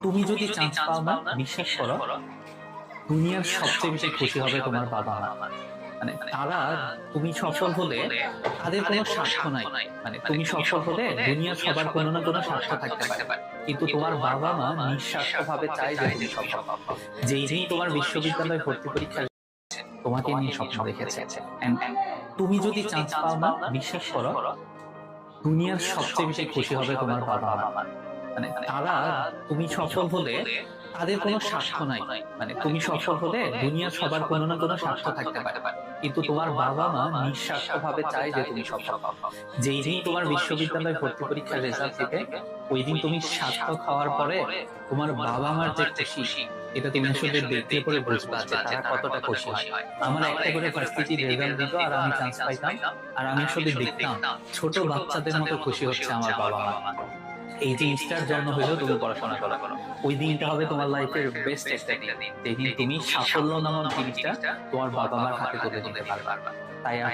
তুমি যদি চান্স পাও না বিশ্বাস করো দুনিয়ার সবচেয়ে বেশি খুশি হবে তোমার বাবা মা মানে তারা তুমি সফল হলে তাদের কোনো স্বার্থ নাই। মানে তুমি সফল হলে দুনিয়ার সবার কোনো না কোনো স্বার্থ থাকতে পারে। কিন্তু তোমার বাবা মা নিঃস্বার্থ ভাবে চায় যে তুমি সফল। যেই যেই তোমার বিশ্ববিদ্যালয় ভর্তি পরীক্ষা তোমাকে নিয়ে স্বপ্ন দেখেছে। তুমি যদি চান্স পাও না বিশ্বাস করো দুনিয়ার সবচেয়ে বেশি খুশি হবে তোমার বাবা মা মানে তারা তুমি সফল হলে তাদের কোনো স্বার্থ নাই। মানে তুমি সফল হলে দুনিয়ার সবার কোনো না কোনো স্বার্থ থাকতে পারে। কিন্তু তোমার বাবা মা নিঃস্বার্থ ভাবে চায় যে তুমি সফল হও। যেই দিন তোমার বিশ্ববিদ্যালয় ভর্তি পরীক্ষার রেজাল্ট থেকে ওই দিন তুমি পরে তোমার বাবা মার যে খুশি এটা তুমি আসলে দেখতে পরে বুঝবা যে তারা কতটা খুশি হয়। আমার একটা করে ভার্সিটি রেজাল্ট দিত আর আমি চান্স পাইতাম আর আমি আসলে দেখতাম। ছোট বাচ্চাদের মতো খুশি হচ্ছে আমার বাবা মা এই যে জিনিসটার জন্য হলেও তুমি পড়াশোনা করা। করো ওই দিনটা হবে তোমার লাইফের বেস্ট একটা দিন। তুমি সাফল্য নামক জিনিসটা তোমার বাবা মার হাতে তুলে দিতে পারবা। তাই আর